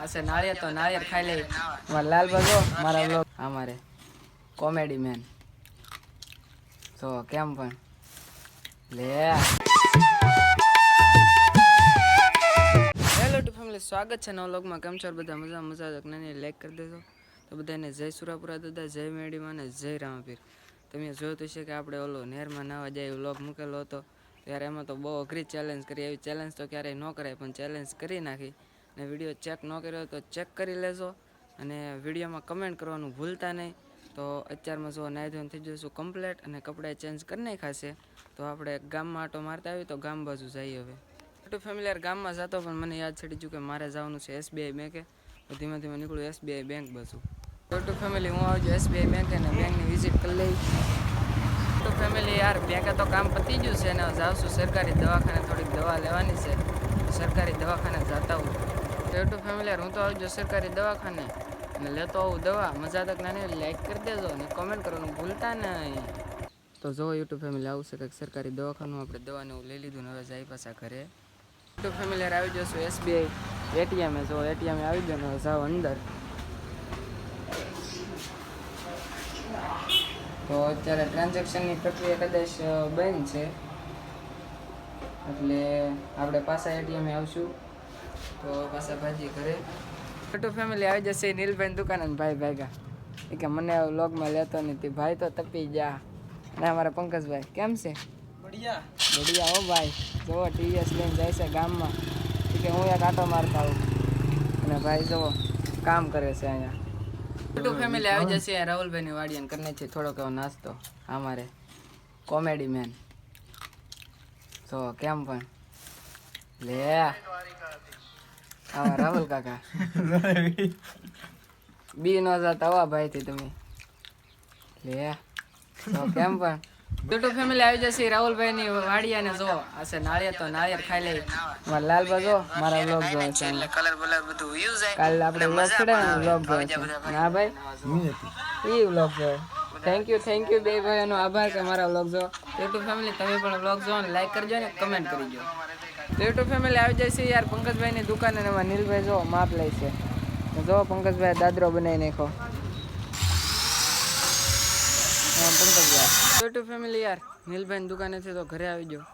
આ છે નાળિયેર તો નાળિયેર ખાઈ લે મારા લાલ બાજુ મારા બ્લોગ અમારે કોમેડી મેન તો કેમ પણ? લે. હેલો ટુ ફેમિલી, સ્વાગત છે નવ વ્લોગમાં. કેમ છો બધા? મજા મજા જ નાની લાઈક કરી દેજો. તો બધાને જય સુરાપુરા દાદા, જય મેડીમાં અને જય રામાપીર. તમે જોયું તો છે કે આપણે ઓલો નહેરમાં નાવા જાય વ્લોગ મૂકેલો હતો, ત્યારે એમાં તો બહુ અઘરી ચેલેન્જ કરી. એવી ચેલેન્જ તો ક્યારેય ન કરાય, પણ ચેલેન્જ કરી નાખી. અને વીડિયો ચેક ન કર્યો તો ચેક કરી લેજો અને વિડીયોમાં કમેન્ટ કરવાનું ભૂલતા નહીં. તો અત્યારમાં જો નાહી ધોઈને થઈ જઈશું કમ્પ્લેટ અને કપડાં ચેન્જ કરી નાખ્યા ખાશે તો આપણે ગામમાં આટો મારતા આવી તો ગામ બાજુ જઈએ હવે. ટુ ફેમિલિયર ગામમાં જતો પણ મને યાદ ચડી ગયું કે મારે જવાનું છે એસબીઆઈ બેંકે, તો ધીમે ધીમે નીકળું એસબીઆઈ બેંક બાજુ. ટુ ફેમિલી, હું આવજો એસબીઆઈ બેંકે અને બેંકની વિઝિટ કરી લઈ. ટુ ફેમિલી યાર બેંકે તો કામ પતી ગયું છે અને જાઉં છું સરકારી દવાખાને થોડીક દવા લેવાની છે. સરકારી દવાખાને જતા હું. ટુ ફેમિલી હું તો આવજો સરકારી દવાખાને અને લેતો આવું દવા. મજા તક નાની લાઈક કરી દેજો અને કોમેન્ટ કરવાનું ભૂલતા નહીં. તો જો યુટ્યુબ ફેમિલી આવશે કંઈક સરકારી દવાખાનું, આપણે દવાને એવું લઈ લીધું ને હવે જાય પાછા ઘરે. યુટ્યુબ ફેમિલી આવી જશું એસબીઆઈ એટીએમ જો એટીએમ આવી ગયો ને જાઓ અંદર. તો અત્યારે ટ્રાન્ઝેક્શનની પ્રક્રિયા કદાચ બંધ છે. એટલે આપણે પાછા એટીએમ આવશું. તો પાછા ભાજી ઘરે. યુટ્યુબ ફેમિલી આવી જશે નીલભાઈ દુકાન અને ભાઈ ભેગા. એ કે મને વ્લોગમાં લેતો નથી. ભાઈ તો તપી જા અને અમારા પંકજભાઈ કેમ છે? બઢિયા. બઢિયા હો ભાઈ. જુઓ ટીવીએસ લઈને જાય છે ગામમાં. કે હું એક આટો મારતા આવું. અને ભાઈ જુઓ કામ કરે છે અહીંયા. મોટું ફેમિલી આવી જશે રાહુલભાઈની વાડીને કરીને છે થોડોક એવો નાસ્તો અમારે. કોમેડી મેન તો કેમ પણ. લે. આવા રાહુલ કાકા. બી નો જાતા આવા ભાઈથી તમે. લે તો કેમ પણ? યુટ્યુબ ફેમિલી આવી જશે રાહુલભાઈ ની વાડિયાને જો આ છે નાળિયેર તો નાળિયેર ખાઈ લે. મારા લાલ જો મારા બ્લોગ જો છે. એટલે કલર બલર બધું યુઝ કાલ આપણે બ્લોગ ચડે ને બ્લોગ જો છે. ના ભાઈ? ઈ બ્લોગ જો થેન્ક યુ થેન્ક યુ બે ભાઈઓનો આભાર કે મારા બ્લોગ જો. યુટ્યુબ ફેમિલી તમે પણ બ્લોગ જો ને લાઈક કરજો ને કમેન્ટ કરજો તો યુટ્યુબ ફેમિલી આવી જાય છે યાર. પંકજભાઈની દુકાન અને એમાં નીલભાઈ જો માપ લે છે. જો પંકજભાઈ દાદરો બનાવી નાખો પંકજભાઈ. યુટ્યુબ ફેમિલી યાર, નીલભાઈની દુકાનેથી તો ઘરે આવી ગયો.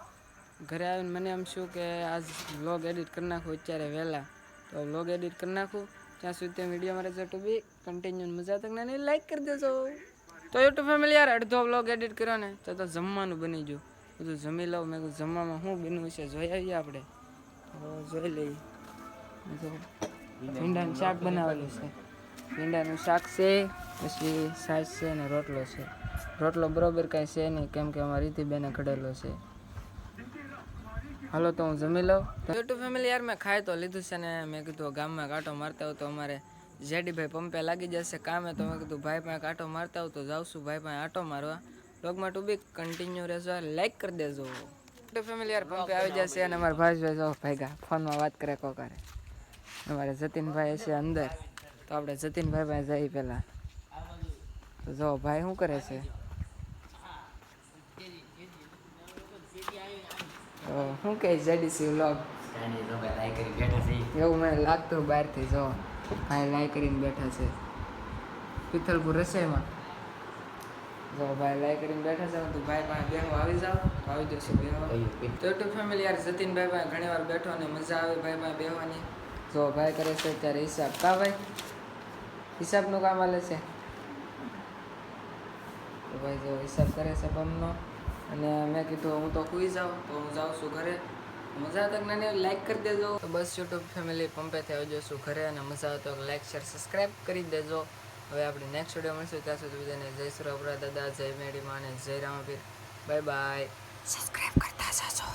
ઘરે આવીને મને એમ શું કે આજ વ્લોગ એડિટ કરી નાખું અત્યારે વહેલા. તો વ્લોગ એડિટ કરી નાખું. ત્યાં સુધી તમે વીડિયો મારે જટું બી કન્ટિન્યુ મજા તક નાની લાઈક કરી દેજો. તો યુટ્યુબ ફેમિલી યાર, અડધો વ્લોગ એડિટ કર્યો ને તો જમવાનું બની ગયું. બધું જમી લઉં મેં જમવામાં શું બન્યું છે જોઈ આવીએ આપણે. જોઈ લઈએ. ભીંડાનું શાક બનાવેલું છે. ભીંડાનું શાક છે, પછી સાસ છે ને રોટલો છે. રોટલો બરોબર કાંઈ છે નહીં, કેમ કે અમારી રીતિબેને ઘડેલો છે. હાલો તો હું જમી લઉં. યુટ્યુબ ફેમિલી યાર, મેં ખાય તો લીધું છે ને, મેં કીધું ગામમાં કાંટો મારતા હોય તો અમારે જેડીભાઈ પંપે લાગી જશે કામે, તો મેં કીધું, ભાઈ પાસે કાંટો મારતા હોય તો જાઉં છું, ભાઈ પાસે આંટો મારવા. બ્લોગમાં ટુ બી કન્ટિન્યુ રહેશો લાઈક કરી દેજો. ફેમિલી પંપે આવી જશે અને અમારા ભાઈ ભાઈ જો ભાઈગા ફોનમાં વાત કરે કો કરે. અમારે જતીનભાઈ છે અંદર, તો આપણે જતીનભાઈ પાસે જઈએ પહેલાં. જો, ભાઈ શું કરે છે? શું કહે જેડીસી વ્લોગ એવું મને લાગતું બહારથી, જો. ભાઈ લાઈ કરીને બેઠા છે. પિથલપુર રસોઈમાં. જો ભાઈ લાઈક કરીને બેઠા છે તો ભાઈ પાસે બેહો આવી જાઓ તો આવી જશે બેહો. તો ફેમિલી યાર જતીનભાઈ પાસે ઘણી વાર બેઠો ને મજા આવે ભાઈ પાસે બેહવાની. જો ભાઈ કરે છે ત્યારે હિસાબ. કા ભાઈ? હિસાબનું કામ હાલે છે? તો ભાઈ જો હિસાબ કરે છે પમનો. અને મેં કીધું હું તો કુઈ જાઉં તો હું જાઉં છું ઘરે. મજા તક નાની લાઈક કરી દેજો. બસ યુટ્યુબ ફેમિલી પંપેથી આવી જશું ઘરે અને મજા આવે તો લાઈક શેર સબસ્ક્રાઈબ કરી દેજો. હવે આપણે નેક્સ્ટ વીડિયો મળશું, ત્યાં સુધી બધાને જય સુરપુરા દાદા, જય મેડીમાં અને જય રામાપીર. બાય બાય સબસ્ક્રાઈબ કરતા જાજો.